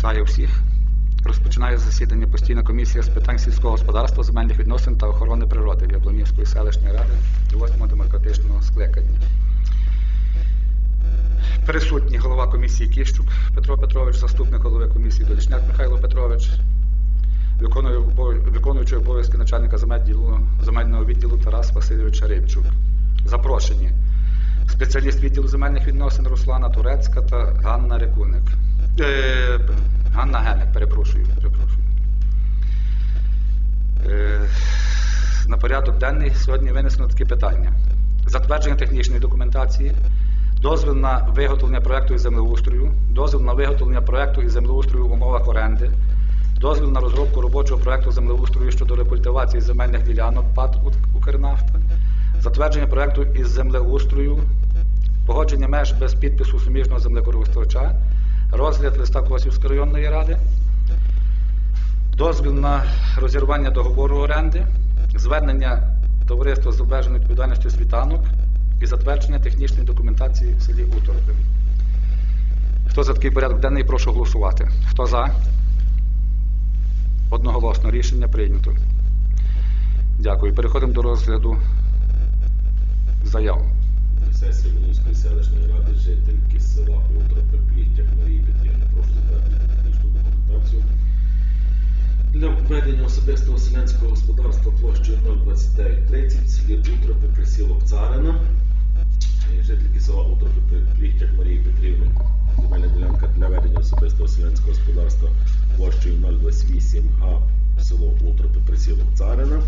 Вітаю всіх. Розпочинаю засідання постійної комісії з питань сільського господарства, земельних відносин та охорони природи Яблонівської селищної ради 8 демократичного скликання. Присутній голова комісії Кіщук Петро Петрович, заступник голови комісії Долішняк Михайло Петрович, виконуючий обов'язки начальника земельного відділу Тарас Васильович Рибчук. Запрошені спеціаліст відділу земельних відносин Руслана Турецька та Ганна Рекуник. Е, Ганна Геник, перепрошую, перепрошую. Е, на порядок денний сьогодні винесено такі питання. Затвердження технічної документації, дозвіл на виготовлення проекту із землеустрою, дозвіл на виготовлення проекту із землеустрою в умовах оренди, дозвіл на розробку робочого проекту землеустрою щодо рекультивації земельних ділянок ПАД Укрнафта, затвердження проекту із землеустрою, погодження меж без підпису суміжного землекористувача, розгляд листа Косівської районної ради, дозвіл на розірвання договору оренди, звернення товариства з обмеженою відповідальністю світанок і затвердження технічної документації в селі Утороди. Хто за такий порядок денний, прошу голосувати. Хто за? Одноголосно рішення прийнято. Дякую. Переходимо до розгляду заяв. На сесії Волинської селищної ради жительки села Утропи для введення особистого селянського господарства площею 02930 в селі Утропи присілок Царина. Жительки села Утропи При- Пліттях Марії Петрівни. Земельна ділянка для ведення особистого селянського господарства площею 028 га село Утропи присілок Царина.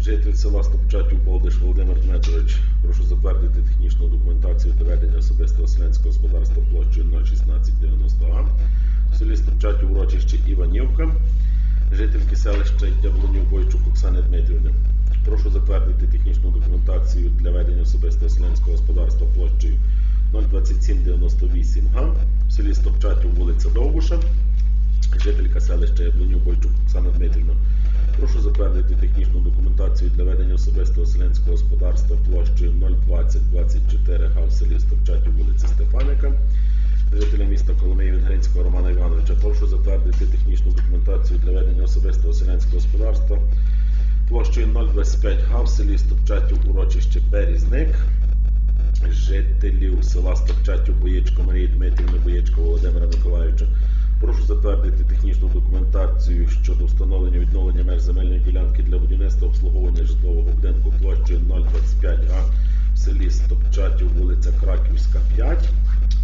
Житель села Стопчатів Болдиш Володимир Дмитрович, прошу затвердити технічну документацію для ведення особистого селянського господарства площею 01690 А. Селі Стопчатів урочище Іванівка. Жительки селища Яблонів Бойчук Оксани Дмитрівни. Прошу затвердити технічну документацію для ведення особистого селянського господарства площею 02798 Га. В селі Стопчатів вулиця Довбуша. Жителька селища Яблонів Бойчук Оксана Дмитрівна. Прошу затвердити технічну документацію для ведення особистого селянського господарства площею 02024 га в селі Стопчатів вулиця Стефаника. Жителя міста Коломиї Венгринського Романа Івановича. Прошу затвердити технічну документацію для ведення особистого селянського господарства площею 025 га в селі Стопчатів урочище Берізник. Жителів села Стопчатів Боєчко Марії Дмитрівни Боєчко Володимира Миколаївича. Прошу затвердити технічну документацію щодо встановлення відновлення меж земельної ділянки для будівництва обслуговування житлового будинку площею 025 га в селі Стопчатів, вулиця Краківська, 5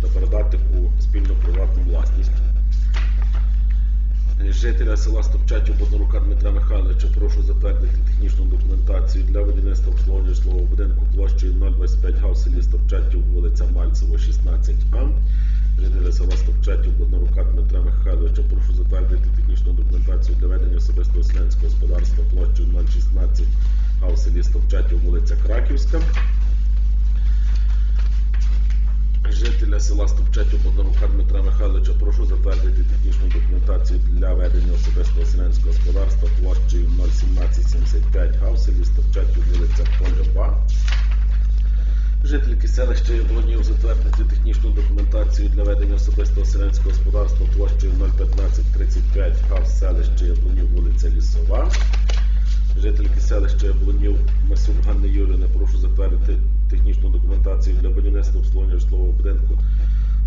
та передати у спільну приватну власність. Жителя села Стопчатів Боднорука Дмитра Михайловича прошу затвердити технічну документацію для будівництва обслуговування житлового будинку площею 025 га в селі Стопчатів, вулиця Мальцево, 16 А. Жителя села Стопчатів Боднорука Дмитра Михайловича прошу затвердити технічну документацію для ведення особистого селянського господарства площею 016 га в селі Стопчатів, вулиця Краківська. Жителя села Стопчатів Боднарука Дмитра Михайловича прошу затвердити технічну документацію для ведення особистого селянського господарства площею 01775 га в селі Стопчатів, вулиця Польова. Жительки селища Яблонів затвердити технічну документацію для ведення особистого селянського господарства площею 01535 га в селищі Яблонів, вулиця Лісова. Жительки селища Яблонів Масюк Ганни Юрівни прошу затвердити технічну документацію для будівництва обслуговування житлового будинку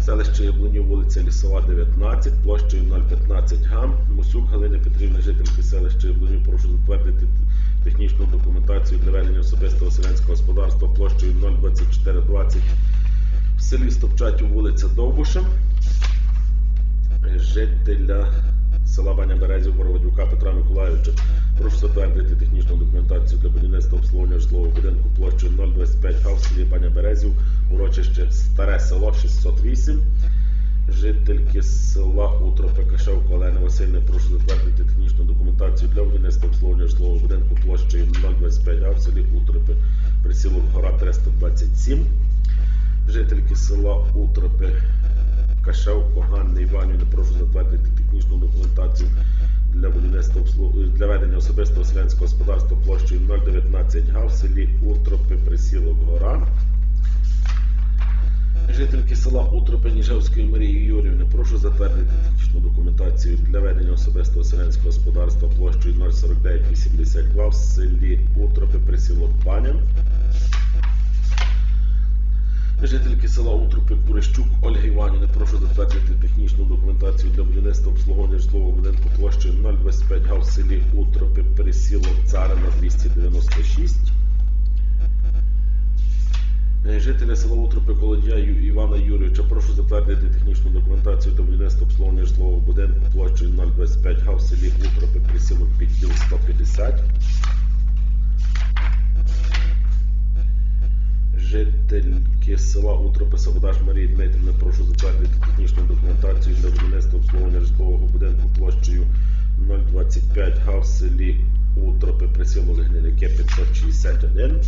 селище Яблонів, вулиця Лісова, 19, площею 015 га. Мусюк Галини Петрівни, жительки селища Яблонів, прошу затвердити технічну документацію для ведення особистого селянського господарства площею 02420 в селі Стопчатів, вулиця Довбуша. Жителя села Баня Березів Бороводюка Петра Миколаївича. Прошу затвердити технічну документацію для будівництва обслуговування житлового будинку площею 025 га в селі Баня Березів, урочище Старе село 608. Жительки села Утропи Кашевко Олени Васильівни, прошу затвердити технічну документацію для будівництва обслуговування житлового будинку площею 025 га в селі Утропи, присілок гора 327. Жительки села Утропи Кашевко Ганни Іванівни, прошу затвердити технічну документацію для будівництва обслуг- для ведення особистого селянського господарства площею 019 га в селі Утропи, присілок гора. Жительки села Утропи Ніжевської Марії Юрівни, прошу затвердити технічну документацію для ведення особистого селянського господарства площею 04982 в селі Утропи присілок 025 га в селі Утропи Пересілок Царина 296. Е, Жителя села Утрупи Колодія Ю- Івана Юрійовича, прошу затвердити технічну документацію та будівництво обслуговування житлового будинку площею 025 га в селі Утропи Присілок Підділ 150. Жительки села Утропи Саводаш Марії Дмитрівни, прошу затвердити технічну документацію для будівництва обслуговування житлового будинку площею 025 га в селі Утропи Присілок Гниляке 561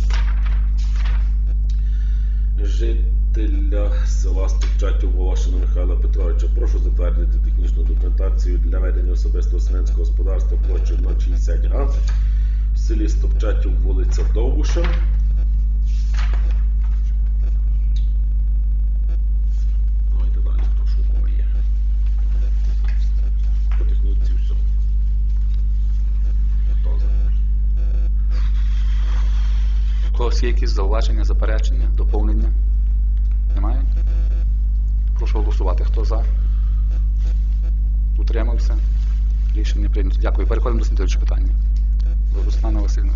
жителя села Ступчатів Волошина Михайла Петровича. Прошу затвердити технічну документацію для ведення особистого селянського господарства площею 060 га в селі Стопчатів, вулиця Довбуша. Є якісь зауваження, заперечення, доповнення? Немає? Прошу голосувати. Хто за? Утримався? Рішення прийнято. Дякую. Переходимо до слідуючого питання. Руслана Васильівна.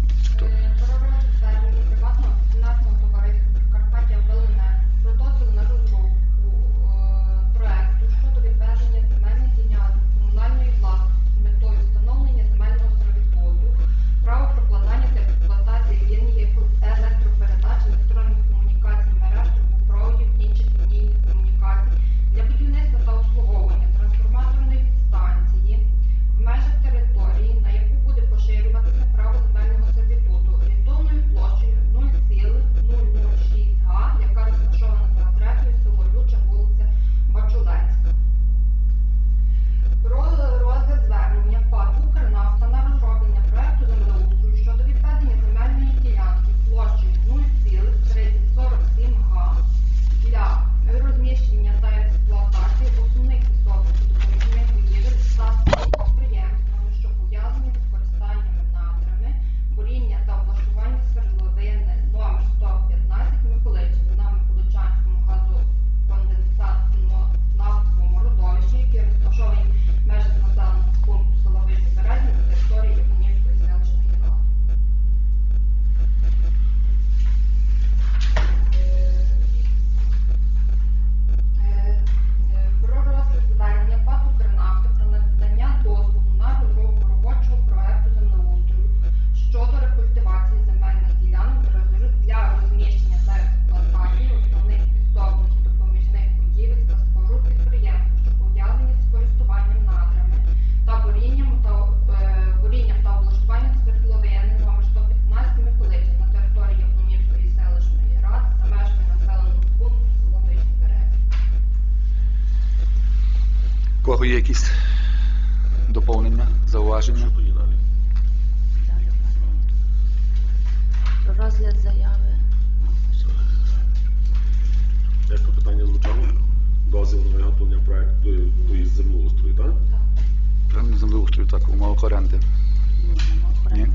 Зауваження? Що тоді далі? Далі в мене. Про розгляд заяви. Як то питання звучало? Дозвіл на виготовлення проекту то із землеустрою, так? Так. Правильно землеустрою, так, умовах оренди. Ні, нема.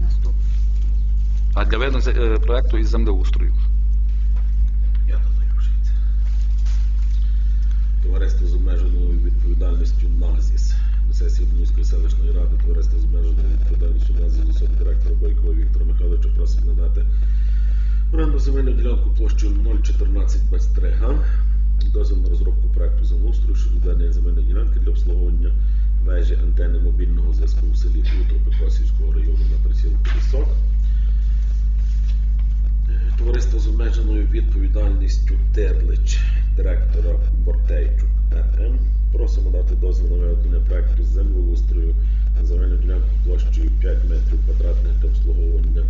А для ведення е, проекту із землеустрою. Я знаю вже це. Товариство з обмеженою відповідальністю НАЗІС. Сесії Донецької селищної ради товариства з обмеженою відповідальністю на особи директора Бойкова Віктора Михайловича просить надати оренду земельну ділянку площею 01423 га. Дозвіл на розробку проекту землеустрою щодо дання земельної ділянки для обслуговування вежі антени мобільного зв'язку у селі Утропи Косівського району на присілку Лісок. Обмеженою відповідальністю Терлич, директора Бортейчук РМ. Просимо дати дозвіл на виготовлення проекту землеустрою на земельну ділянку площею 5 метрів квадратних для обслуговування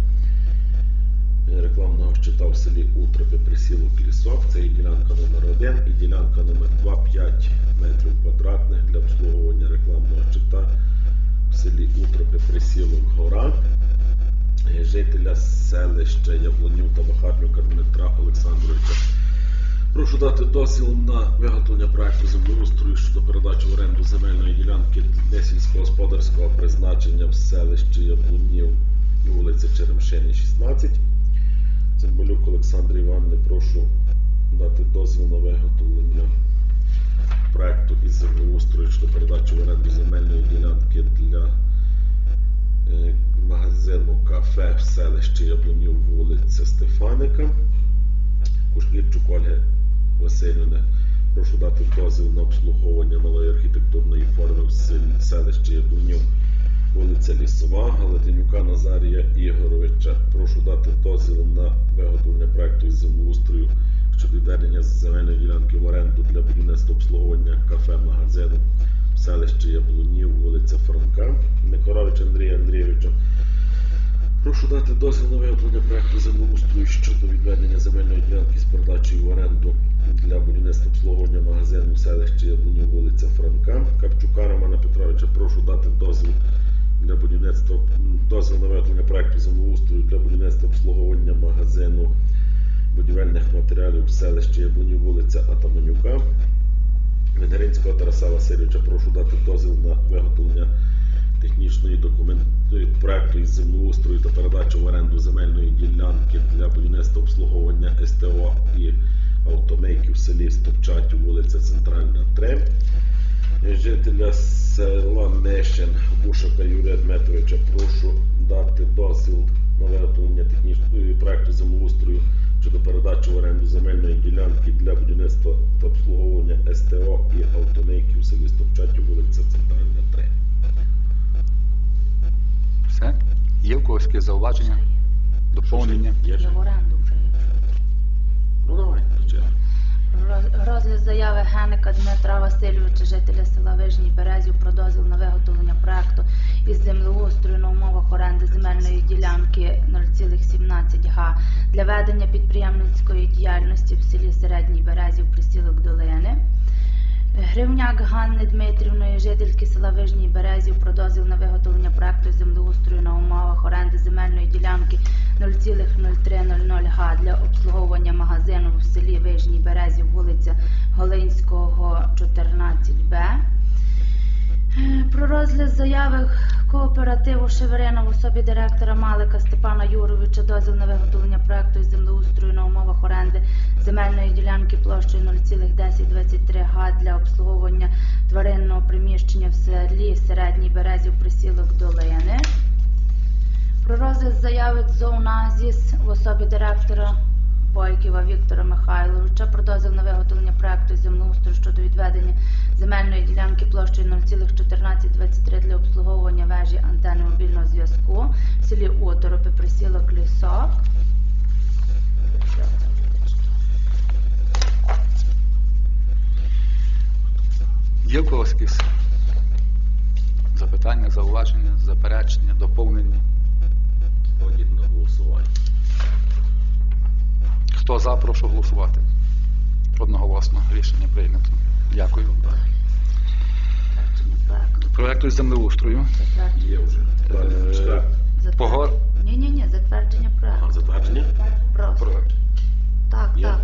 рекламного щита в селі Утропи присілок лісок. Це і ділянка номер 1 і ділянка номер 2 5 метрів квадратних для обслуговування рекламного щита в селі Утропи присілок гора жителя селища Яблонів та Бахарнюка Дмитра Олександровича. Прошу дати дозвіл на виготовлення проекту землеустрою щодо передачі в оренду земельної ділянки для сільськогосподарського призначення в селищі Яблунів вулиці Черемшені, 16. Цимбалюк Олександр Івановне, прошу дати дозвіл на виготовлення проекту із землеустрою щодо передачі в оренду земельної ділянки для магазину кафе в селищі Яблунів, вулиця Стефаника. Кушнірчук Ольги Васильівни. Прошу дати дозвіл на обслуговування нової архітектурної форми в селищі Яблунів, вулиця Лісова, Галатинюка Назарія Ігоровича. Прошу дати дозвіл на виготовлення проекту із землеустрою щодо відведення земельної ділянки в оренду для будівництва обслуговування кафе-магазину в селищі Яблунів, вулиця Франка, Никорович Андрія Андрійовича. Прошу дати дозвіл на виготовлення проекту землеустрою щодо відведення земельної ділянки з передачею в оренду для будівництва обслуговування магазину в Яблунів, вулиця Франка. Карчука Романа Петровича, прошу дати дозвіл для будівництва дозвіл на виготовлення проекту землеустрою для будівництва обслуговування магазину будівельних матеріалів в селищі Яблунів, вулиця Атаманюка. Ведеринського Тараса Васильовича прошу дати дозвіл на виготовлення технічної документу проекту із землеустрою та передачу в оренду земельної ділянки для будівництва обслуговування СТО і автомейків в селі Стопчаті, вулиця Центральна 3. Жителя села Нещин Бушака Юрія Дмитровича прошу дати дозвіл на виготовлення технічної проекту землеустрою щодо передачі в оренду земельної ділянки для будівництва та обслуговування СТО і автонейки у селі Стопчаті, вулиця Центральна 3. Все? Є в когось якісь зауваження? Доповнення? Є в оренду вже. Ну давай, Розгляд заяви Геника Дмитра Васильовича, жителя села Вижній Березів, про дозвіл на виготовлення проекту із землеустрою на умовах оренди земельної ділянки 0,17 га для ведення підприємницької діяльності в селі Середній Березів, присілок долини. Гривняк Ганни Дмитрівної, жительки села Вижній Березів, про дозвіл на виготовлення проекту землеустрою на умовах оренди земельної ділянки 0,0300 га для обслуговування магазину в селі Вижній Березів, вулиця Голинського, 14Б. Е, Про розгляд заяви кооперативу Шеверина в особі директора Малика Степана Юровича дозвіл на виготовлення проекту із землеустрою на умовах оренди земельної ділянки площею 0,1023 га для обслуговування тваринного приміщення в селі Середній Березів присілок долини. Про розгляд заяви ЗОУНАЗІС в особі директора Бойківа Віктора Михайловича про дозвіл на виготовлення проекту землеустрою щодо відведення земельної ділянки площею 0,1423 для обслуговування вежі антени мобільного зв'язку в селі Оторопи, присілок Лісок. Є в когось якісь запитання, зауваження, заперечення, доповнення? Ходіть на голосування. Хто за, прошу голосувати. Одноголосно рішення прийнято. Дякую. Проекту. Землеустрою. Затвердження. Є вже. Е, Чекай. Погор... Ні, ні, ні, затвердження проекту. затвердження? Просто. Проект. Так, Є? так.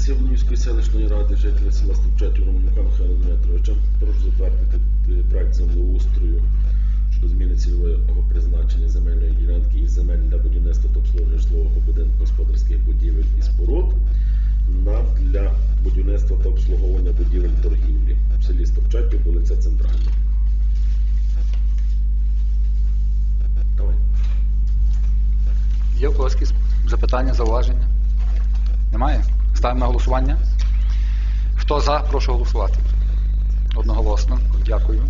Сівнівської селищної ради жителя села Ступчатів Романюка Михайла Дмитровича. Прошу затвердити е, проект землеустрою щодо зміни цільового призначення земельної ділянки і земель для будівництва та обслуговування житлового будинку господарських будівель і споруд на для будівництва та обслуговування будівель торгівлі в селі Стопчатів, вулиця Центральна. Давай. Є у когось якісь запитання, зауваження? Немає? Ставимо на голосування. Хто за, прошу голосувати. Одноголосно. Дякую.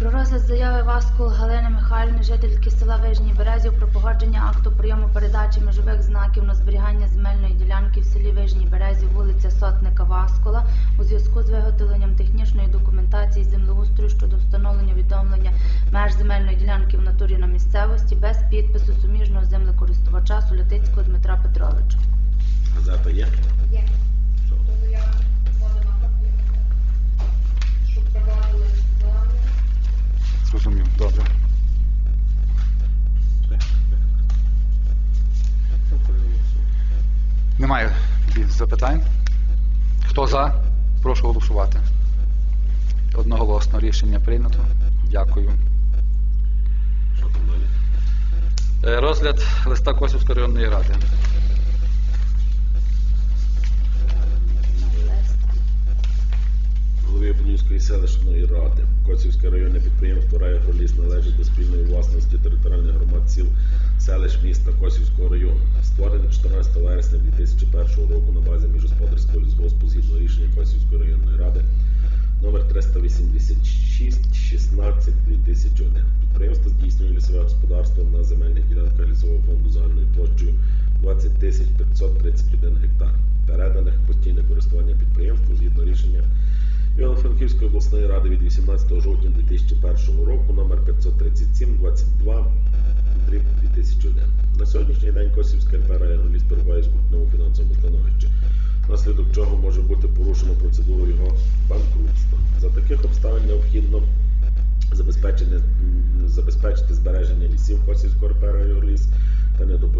Про розгляд заяви Васкул Галини Михайлівни, жительки села Вижній Березів, про погодження акту прийому передачі межових знаків на зберігання земельної ділянки в селі Вижній Березів, вулиця Сотника Васкула, у зв'язку з виготовленням технічної документації землеустрою щодо встановлення відомлення меж земельної ділянки в натурі на місцевості без підпису суміжного землекористувача Сулятицького Дмитра Петровича. Газета є? Є. Тобто я подана копію, щоб проводили плани. Зрозумів. Добре. Немає запитань. Хто за? Прошу голосувати. Одноголосно рішення прийнято. Дякую. Що там далі? Е, Розгляд листа Косівської районної ради. Голові селищної ради. Коцівське районне підприємство «Райагроліс» належить до спільної власності територіальних громад сіл селищ міста Косівського району. Створене 14 вересня 2001 року на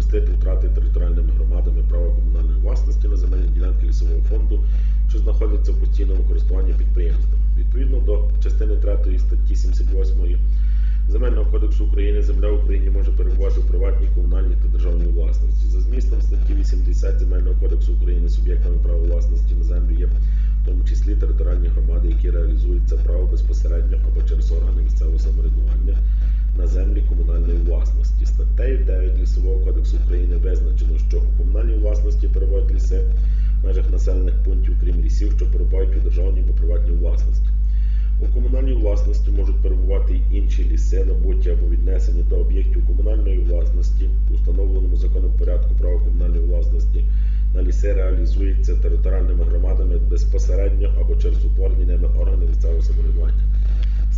допустити втрати територіальними громадами права комунальної власності на земельні ділянки лісового фонду, що знаходяться в постійному користуванні підприємством. Відповідно до частини 3 статті 78 Земельного кодексу України земля в Україні може перебувати в приватній, комунальній та державній власності. За змістом статті 80 Земельного кодексу України суб'єктами права власності на землю є в тому числі територіальні громади, які реалізують це право безпосередньо або через органи місцевого самоврядування на землі комунальної власності. Статтею 9 Лісового кодексу України визначено, що у комунальній власності перебувають ліси в межах населених пунктів, крім лісів, що перебувають у державній або приватній власності. У комунальній власності можуть перебувати й інші ліси, набуті або віднесені до об'єктів комунальної власності, у встановленому законом порядку права комунальної власності на ліси реалізується територіальними громадами безпосередньо або через утворені ними органи.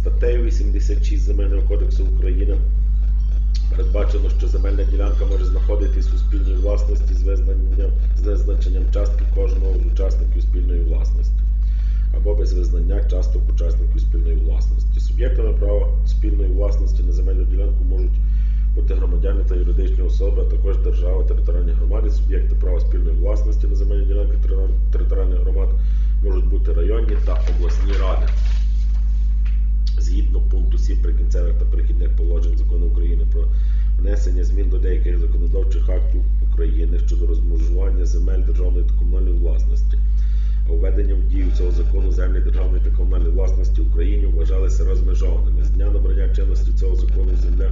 Статтею 86 Земельного кодексу України передбачено, що земельна ділянка може знаходитись у спільній власності з визнанням з визначенням частки кожного з учасників спільної власності або без визнання часток учасників спільної власності. Суб'єктами права спільної власності на земельну ділянку можуть бути громадяни та юридичні особи, а також держава, територіальні громади, суб'єкти права спільної власності на земельні ділянки територіальних громад можуть бути районні та обласні ради. Згідно пункту 7 прикінцевих та перехідних положень закону України про внесення змін до деяких законодавчих актів України щодо розмежування земель державної та комунальної власності. Введення в дію цього закону землі державної та комунальної власності в Україні вважалися розмежованими. З дня набрання чинності цього закону земля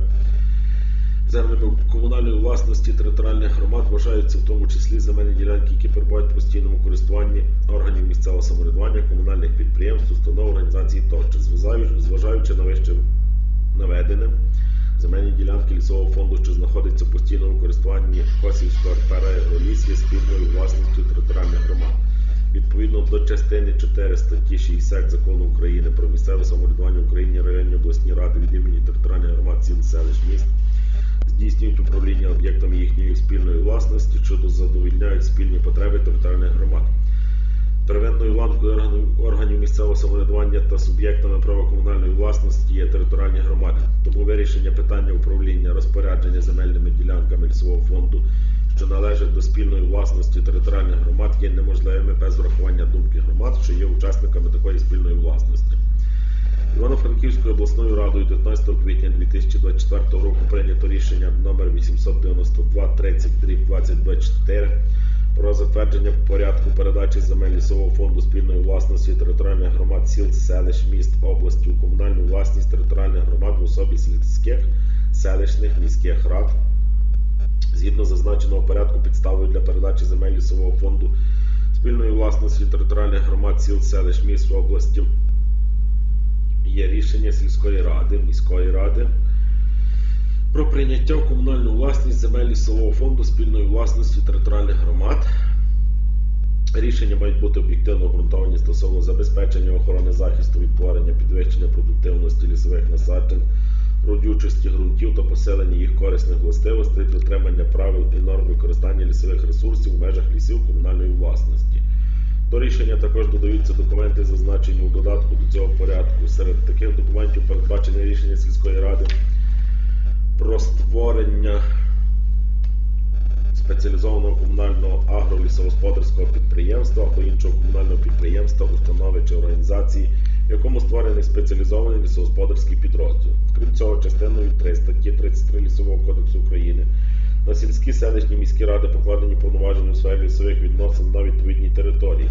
землями комунальної власності територіальних громад вважаються в тому числі земельні ділянки, які перебувають в постійному користуванні органів місцевого самоврядування, комунальних підприємств, установ, організацій тощо. Зважаючи- на вище наведене, земельні ділянки лісового фонду, що знаходяться в постійному користуванні Косівського РПР-Роліс, є спільною власністю територіальних громад. Відповідно до частини 4 статті 60 закону України про місцеве самоврядування в Україні районні обласні ради від імені територіальних громад сіл селищ міст здійснюють управління об'єктами їхньої спільної власності, що задовільняють спільні потреби територіальних громад. Первинною ланкою органів, місцевого самоврядування та суб'єктами права комунальної власності є територіальні громади. Тому вирішення питання управління розпорядження земельними ділянками лісового фонду, що належать до спільної власності територіальних громад, є неможливими без врахування думки громад, що є учасниками такої спільної власності. Івано-Франківською обласною радою 19 квітня 2024 року прийнято рішення номер 892 30 2024 про затвердження порядку передачі земель лісового фонду спільної власності територіальних громад сіл, селищ, міст, області у комунальну власність територіальних громад в особі сільських, селищних, міських рад. Згідно зазначеного порядку, підставою для передачі земель лісового фонду спільної власності територіальних громад сіл, селищ, міст області є рішення сільської ради, міської ради про прийняття в комунальну власність земель лісового фонду спільної власності територіальних громад. Рішення мають бути об'єктивно обґрунтовані стосовно забезпечення охорони захисту від творення, підвищення продуктивності лісових насаджень, родючості ґрунтів та поселення їх корисних властивостей, дотримання правил і норм використання лісових ресурсів в межах лісів комунальної власності. До рішення також додаються документи, зазначені у додатку до цього порядку. Серед таких документів передбачене рішення сільської ради про створення спеціалізованого комунального агролісогосподарського підприємства або іншого комунального підприємства, установи чи організації, в якому створений спеціалізований лісогосподарський підрозділ. Крім цього, частиною 3 статті 33 Лісового кодексу України на сільські селищні міські ради покладені повноваження у сфері лісових відносин на відповідній території,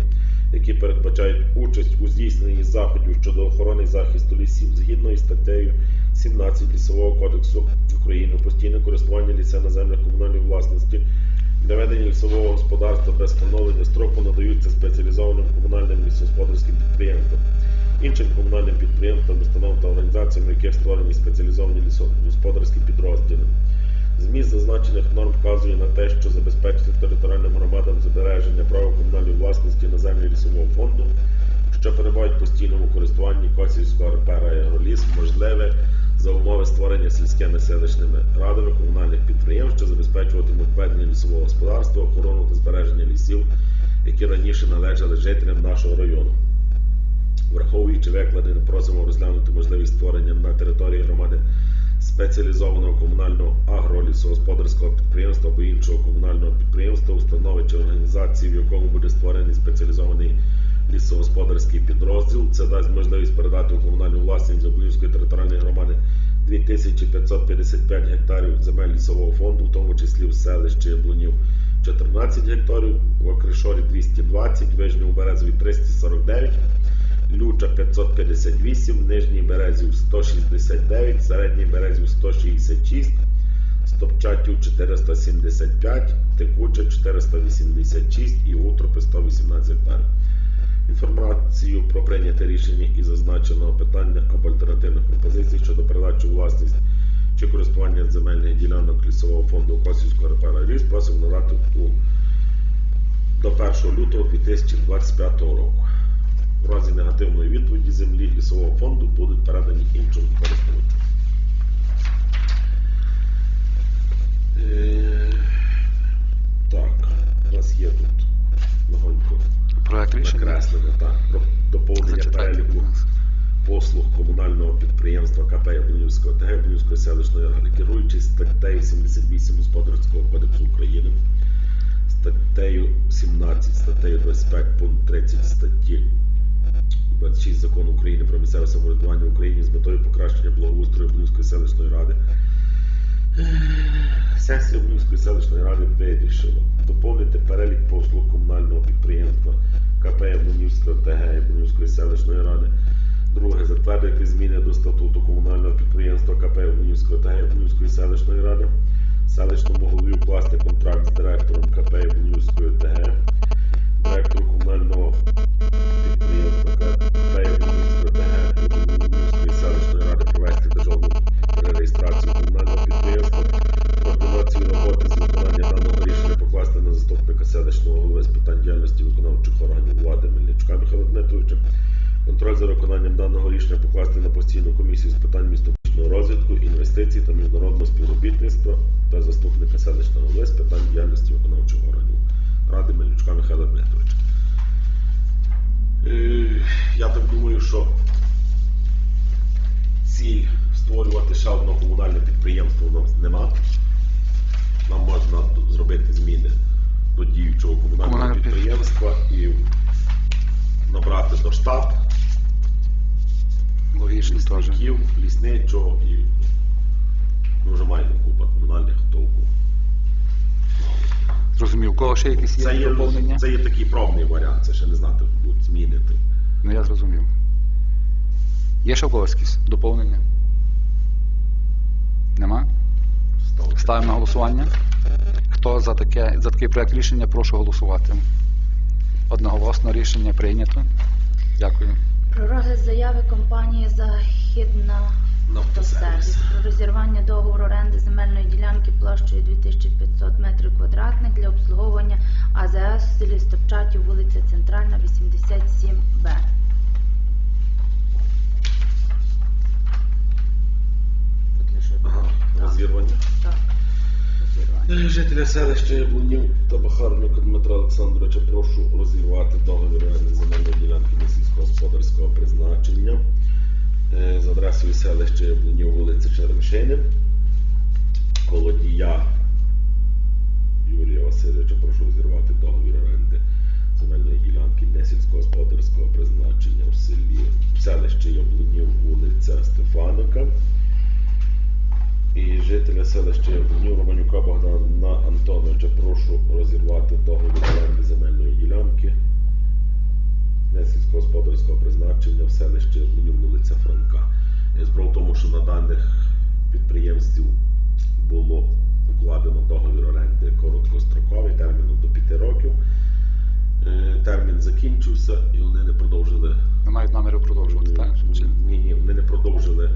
які передбачають участь у здійсненні заходів щодо охорони і захисту лісів згідно із статтею 17 Лісового кодексу України постійне користування ліса на землях комунальної власності для ведення лісового господарства без встановлення строку надаються спеціалізованим комунальним лісогосподарським підприємствам, іншим комунальним підприємствам, установам та організаціям, в яких створені спеціалізовані лісогосподарські підрозділи. Зміст зазначених норм вказує на те, що забезпечити територіальним громадам збереження права комунальної власності на землі лісового фонду, що перебувають в постійному користуванні Косівського РПР «Агроліс», можливе за умови створення сільськими селищними радами комунальних підприємств, що забезпечуватимуть ведення лісового господарства, охорону та збереження лісів, які раніше належали жителям нашого району. Враховуючи викладене, просимо розглянути можливість створення на території громади спеціалізованого комунального агролісогосподарського підприємства або іншого комунального підприємства, установи чи організації, в якому буде створений спеціалізований лісогосподарський підрозділ. Це дасть можливість передати у комунальну власність Заблівської територіальної громади 2555 гектарів земель лісового фонду, в тому числі в селищі Яблунів 14 гектарів, в Окришорі 220, Вижньому Березові 349, Люча 558, Нижній Березів 169, Середній Березів 166, Стопчатів 475, Текуча 486 і Утропи 118 гектарів. Інформацію про прийняте рішення і зазначеного питання або альтернативних пропозицій щодо передачі у власність чи користування земельних ділянок лісового фонду Косівського РПР «Ліс» просимо надати до 1 лютого 2025 року. У разі негативної відповіді землі лісового фонду будуть передані іншому користувачу. Е, Так, у нас є тут легонько накреслено так, про доповнення переліку послуг комунального підприємства КП Яблунівського ТГ Яблунівської селищної ради, керуючись статтею 78 Господарського кодексу України, статтею 17, статтею 25, пункт 30 статті 26 Закону України про місцеве самоврядування в Україні з метою покращення благоустрою Яблунівської селищної ради. Сесія Яблунівської селищної ради вирішила доповнити перелік послуг комунального підприємства КП Яблунівського ТГ Яблунівської селищної ради. Друге, затвердити зміни до статуту комунального підприємства КП Яблунівського ТГ Яблунівської селищної ради. Селищному голові укласти контракт з директором КП Яблунівської ТГ, директору комунального виконанням покласти на постійну комісію з питань містобудівного розвитку, інвестицій та міжнародного співробітництва та заступника селищного голови з питань діяльності виконавчих органів Ради Мельничука Михайла Дмитровича. Е, Я так думаю, що ціль створювати ще одне комунальне підприємство у нас нема. Нам можна д- зробити зміни до діючого комунального Комунальне під- підприємства і набрати до штат Логічно теж. лісників, лісничого і ми вже маємо купа комунальних толку. Зрозумів, у кого ще якісь Це є є, доповнення? це є такий пробний варіант, це ще не знати, будуть змінити. Ну я зрозумів. Є ще у когось якісь доповнення? Нема? Ставити. Ставимо на голосування. Хто за, таке, за такий проект рішення, прошу голосувати. Одноголосно рішення прийнято. Дякую. Про розгляд заяви компанії Західна. Автосервіс розірвання договору оренди земельної ділянки площею 2500 метрів квадратних для обслуговування АЗС в селі Стопчатів, вулиця Центральна, 87Б. Тут лише Ага, так, розірвання. Так, розірвання. Е, Жителя селища Яблунів та Бахарнюка Дмитра Олександровича прошу розірвати договір оренди земельної ділянки для сільськогосподарського призначення з адресою селища Яблунів, вулиця Черемшини. Колодія Юрія Васильовича прошу розірвати договір оренди земельної ділянки для сільськогосподарського призначення в селі в селищі Яблунів, вулиця Стефаника. І жителя селища Яблунів Романюка Богдана Антоновича прошу розірвати договір оренди земельної ділянки не сільськогосподарського призначення в селищі Яблунів, вулиця Франка. Е, Справа в тому, що на даних підприємств було укладено договір оренди короткостроковий терміном до 5 років. Е, Термін закінчився і вони не продовжили Не мають наміру продовжувати, так? Ні, ні, вони не продовжили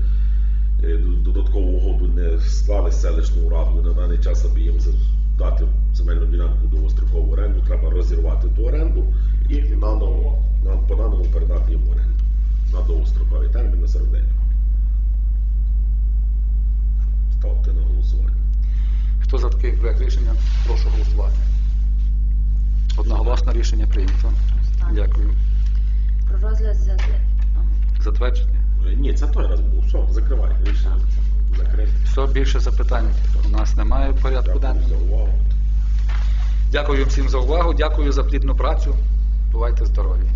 е, додаткову угоду, не склали селищну раду. На даний час, аби їм дати земельну ділянку довгострокову оренду, треба розірвати ту оренду і наново, на, по-наново передати в оренду на довгостроковий термін на 49 років. Ставте на голосування. Хто за такий проект рішення, прошу голосувати. Одноголосно рішення прийнято. Дякую. Про розгляд за... Затвердження. Е, Ні, це той раз був. Все, закривай. Рішення закрите. Все, більше запитань у нас немає в порядку Дякую за увагу. Дякую всім за увагу, дякую за плідну працю. Бувайте здорові.